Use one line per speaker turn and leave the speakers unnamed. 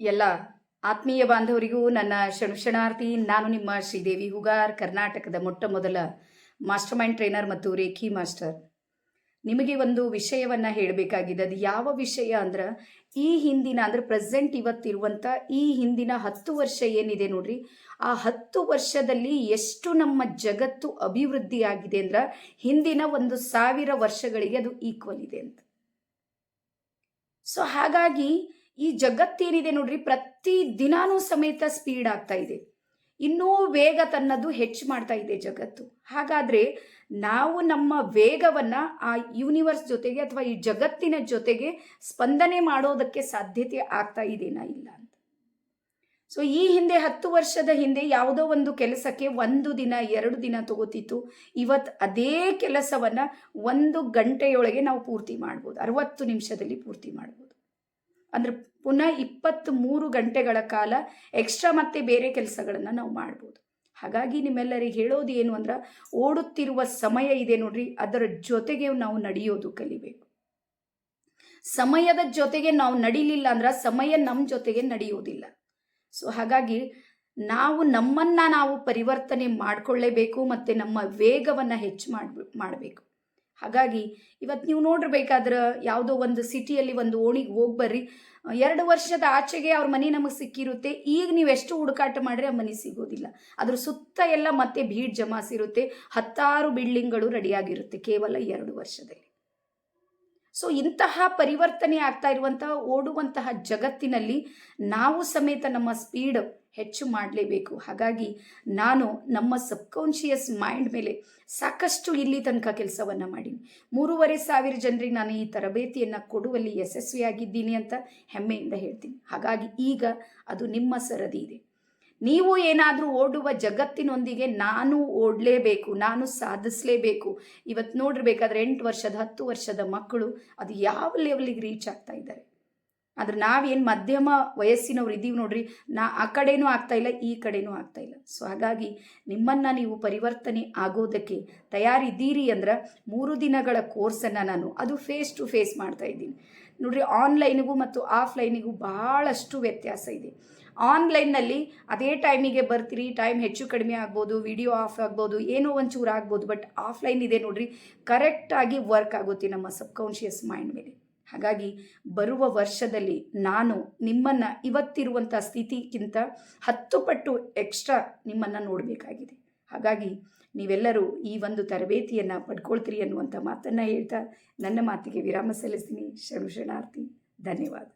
ಎಲ್ಲ ಆತ್ಮೀಯ ಬಾಂಧವರಿಗೂ ನನ್ನ ಶಣುಷಣಾರ್ಥಿ ನಾನು ನಿಮ್ಮ ಶ್ರೀದೇವಿ ಹುಗಾರ್, ಕರ್ನಾಟಕದ ಮೊಟ್ಟ ಮೊದಲ ಮಾಸ್ಟರ್ ಮೈಂಡ್ ಟ್ರೈನರ್ ಮತ್ತು ರೇಖಿ ಮಾಸ್ಟರ್. ನಿಮಗೆ ಒಂದು ವಿಷಯವನ್ನು ಹೇಳಬೇಕಾಗಿದೆ ಅದು ಯಾವ ವಿಷಯ ಅಂದ್ರೆ, ಈ ಹಿಂದಿನ, ಅಂದ್ರೆ ಪ್ರೆಸೆಂಟ್ ಇವತ್ತಿರುವಂಥ ಈ ಹಿಂದಿನ ಹತ್ತು ವರ್ಷ ಏನಿದೆ ನೋಡ್ರಿ, ಆ ಹತ್ತು ವರ್ಷದಲ್ಲಿ ಎಷ್ಟು ನಮ್ಮ ಜಗತ್ತು ಅಭಿವೃದ್ಧಿ ಆಗಿದೆ ಅಂದ್ರೆ, ಹಿಂದಿನ ಒಂದು ಸಾವಿರ ವರ್ಷಗಳಿಗೆ ಅದು ಈಕ್ವಲ್ ಇದೆ ಅಂತ. ಸೊ ಹಾಗಾಗಿ ಈ ಜಗತ್ತೇನಿದೆ ನೋಡ್ರಿ, ಪ್ರತಿ ದಿನಾನೂ ಸಮೇತ ಸ್ಪೀಡ್ ಆಗ್ತಾ ಇದೆ. ಇನ್ನೂ ವೇಗ ತನ್ನದು ಹೆಚ್ಚು ಮಾಡ್ತಾ ಇದೆ ಜಗತ್ತು. ಹಾಗಾದ್ರೆ ನಾವು ನಮ್ಮ ವೇಗವನ್ನ ಆ ಯೂನಿವರ್ಸ್ ಜೊತೆಗೆ ಅಥವಾ ಈ ಜಗತ್ತಿನ ಜೊತೆಗೆ ಸ್ಪಂದನೆ ಮಾಡೋದಕ್ಕೆ ಸಾಧ್ಯತೆ ಆಗ್ತಾ ಇದೆನಾ ಇಲ್ಲ ಅಂತ. ಸೊ ಈ ಹಿಂದೆ ಹತ್ತು ವರ್ಷದ ಹಿಂದೆ ಯಾವುದೋ ಒಂದು ಕೆಲಸಕ್ಕೆ ಒಂದು ದಿನ, ಎರಡು ದಿನ ತಗೋತಿತ್ತು. ಇವತ್ತು ಅದೇ ಕೆಲಸವನ್ನ ಒಂದು ಗಂಟೆಯೊಳಗೆ ನಾವು ಪೂರ್ತಿ ಮಾಡ್ಬೋದು. ಅರವತ್ತು ನಿಮಿಷದಲ್ಲಿ ಪೂರ್ತಿ ಮಾಡ್ಬೋದು. ಅಂದ್ರೆ ಪುನಃ ಇಪ್ಪತ್ತ್ ಮೂರು ಗಂಟೆಗಳ ಕಾಲ ಎಕ್ಸ್ಟ್ರಾ ಮತ್ತೆ ಬೇರೆ ಕೆಲಸಗಳನ್ನು ನಾವು ಮಾಡ್ಬೋದು. ಹಾಗಾಗಿ ನಿಮ್ಮೆಲ್ಲರಿಗೆ ಹೇಳೋದು ಏನು ಅಂದ್ರೆ ಓಡುತ್ತಿರುವ ಸಮಯ ಇದೆ ನೋಡ್ರಿ, ಅದರ ಜೊತೆಗೆ ನಾವು ನಡೆಯೋದು ಕಲಿಬೇಕು. ಸಮಯದ ಜೊತೆಗೆ ನಾವು ನಡಿಲಿಲ್ಲ ಅಂದ್ರೆ ಸಮಯ ನಮ್ಮ ಜೊತೆಗೆ ನಡೆಯೋದಿಲ್ಲ. ಸೊ ಹಾಗಾಗಿ ನಾವು ನಮ್ಮನ್ನ ನಾವು ಪರಿವರ್ತನೆ ಮಾಡಿಕೊಳ್ಳೇಬೇಕು ಮತ್ತು ನಮ್ಮ ವೇಗವನ್ನು ಹೆಚ್ಚು ಮಾಡ್ಬ, ಮಾಡಬೇಕು. ಹಾಗಾಗಿ ಇವತ್ತು ನೀವು ನೋಡಿರ್ಬೇಕಾದ್ರೆ ಯಾವುದೋ ಒಂದು ಸಿಟಿಯಲ್ಲಿ ಒಂದು ಓಣಿಗೆ ಹೋಗಿ ಬರ್ರಿ ಎರಡು ವರ್ಷದ ಆಚೆಗೆ ಅವ್ರ ಮನೆ ನಮಗೆ ಸಿಕ್ಕಿರುತ್ತೆ. ಈಗ ನೀವು ಎಷ್ಟು ಹುಡುಕಾಟ ಮಾಡಿದ್ರೆ ಆ ಮನೆ ಸಿಗೋದಿಲ್ಲ. ಅದ್ರ ಸುತ್ತ ಎಲ್ಲ ಮತ್ತೆ ಭೀಡ್ ಜಮಾಸಿರುತ್ತೆ. ಹತ್ತಾರು ಬಿಲ್ಡಿಂಗ್ಗಳು ರೆಡಿಯಾಗಿರುತ್ತೆ ಕೇವಲ ಎರಡು ವರ್ಷದಲ್ಲಿ. ಸೊ ಇಂತಹ ಪರಿವರ್ತನೆ ಆಗ್ತಾ ಇರುವಂತಹ ಓಡುವಂತಹ ಜಗತ್ತಿನಲ್ಲಿ ನಾವು ಸಮೇತ ನಮ್ಮ ಸ್ಪೀಡ್ ಹೆಚ್ಚು ಮಾಡಲೇಬೇಕು. ಹಾಗಾಗಿ ನಾನು ನಮ್ಮ ಸಬ್ಕಾನ್ಷಿಯಸ್ ಮೈಂಡ್ ಮೇಲೆ ಸಾಕಷ್ಟು ಇಲ್ಲಿ ತನಕ ಕೆಲಸವನ್ನು ಮಾಡೀನಿ. ಮೂರುವರೆ ಸಾವಿರ ಜನರಿಗೆ ನಾನು ಈ ತರಬೇತಿಯನ್ನು ಕೊಡುವಲ್ಲಿ ಯಶಸ್ವಿಯಾಗಿದ್ದೀನಿ ಅಂತ ಹೆಮ್ಮೆಯಿಂದ ಹೇಳ್ತೀನಿ. ಹಾಗಾಗಿ ಈಗ ಅದು ನಿಮ್ಮ ಸರದಿ ಇದೆ. ನೀವು ಏನಾದರೂ ಓಡುವ ಜಗತ್ತಿನೊಂದಿಗೆ ನಾನು ಓಡಲೇಬೇಕು, ನಾನು ಸಾಧಿಸಲೇಬೇಕು. ಇವತ್ತು ನೋಡಿರ್ಬೇಕಾದ್ರೆ ಎಂಟು ವರ್ಷದ, ಹತ್ತು ವರ್ಷದ ಮಕ್ಕಳು ಅದು ಯಾವ ಲೆವೆಲಿಗೆ ರೀಚ್ ಆಗ್ತಾ ಇದ್ದಾರೆ. ಆದ್ರೆ ನಾವೇನು ಮಧ್ಯಮ ವಯಸ್ಸಿನವ್ರು ಇದ್ದೀವಿ ನೋಡ್ರಿ, ನಾ ಆ ಕಡೆನೂ ಆಗ್ತಾ ಇಲ್ಲ, ಈ ಕಡೆನೂ ಆಗ್ತಾ ಇಲ್ಲ. ಸೊ ಹಾಗಾಗಿ ನಿಮ್ಮನ್ನು ನೀವು ಪರಿವರ್ತನೆ ಆಗೋದಕ್ಕೆ ತಯಾರಿದ್ದೀರಿ ಅಂದ್ರೆ ಮೂರು ದಿನಗಳ ಕೋರ್ಸನ್ನು ನಾನು ಅದು ಫೇಸ್ ಟು ಫೇಸ್ ಮಾಡ್ತಾ ಇದ್ದೀನಿ. ನೋಡ್ರಿ ಆನ್ಲೈನಿಗೂ ಮತ್ತು ಆಫ್ಲೈನಿಗೂ ಭಾಳಷ್ಟು ವ್ಯತ್ಯಾಸ ಇದೆ. ಆನ್ಲೈನ್ನಲ್ಲಿ ಅದೇ ಟೈಮಿಗೆ ಬರ್ತೀರಿ ಟೈಮ್ ಹೆಚ್ಚು ಕಡಿಮೆ ಆಗ್ಬೋದು ವಿಡಿಯೋ ಆಫ್ ಆಗ್ಬೋದು, ಏನೋ ಒಂಚೂರು ಆಗ್ಬೋದು ಬಟ್ ಆಫ್ಲೈನ್ ಇದೆ ನೋಡ್ರಿ ಕರೆಕ್ಟಾಗಿ ವರ್ಕ್ ಆಗುತ್ತೆ ನಮ್ಮ ಸಬ್ಕಾನ್ಷಿಯಸ್ ಮೈಂಡ್ ಮೇಲೆ. ಹಾಗಾಗಿ ಬರುವ ವರ್ಷದಲ್ಲಿ ನಾನು ನಿಮ್ಮನ್ನು ಇವತ್ತಿರುವಂಥ ಸ್ಥಿತಿಗಿಂತ ಹತ್ತು ಪಟ್ಟು ಎಕ್ಸ್ಟ್ರಾ ನಿಮ್ಮನ್ನು ನೋಡಬೇಕಾಗಿದೆ. ಹಾಗಾಗಿ ನೀವೆಲ್ಲರೂ ಈ ಒಂದು ತರಬೇತಿಯನ್ನು ಪಡ್ಕೊಳ್ತೀರಿ ಅನ್ನುವಂಥ ಮಾತನ್ನು ಹೇಳ್ತಾ ನನ್ನ ಮಾತಿಗೆ ವಿರಾಮ ಸಲ್ಲಿಸ್ತೀನಿ. ಶರಣು ಶರಣಾರ್ಥಿ ಧನ್ಯವಾದ.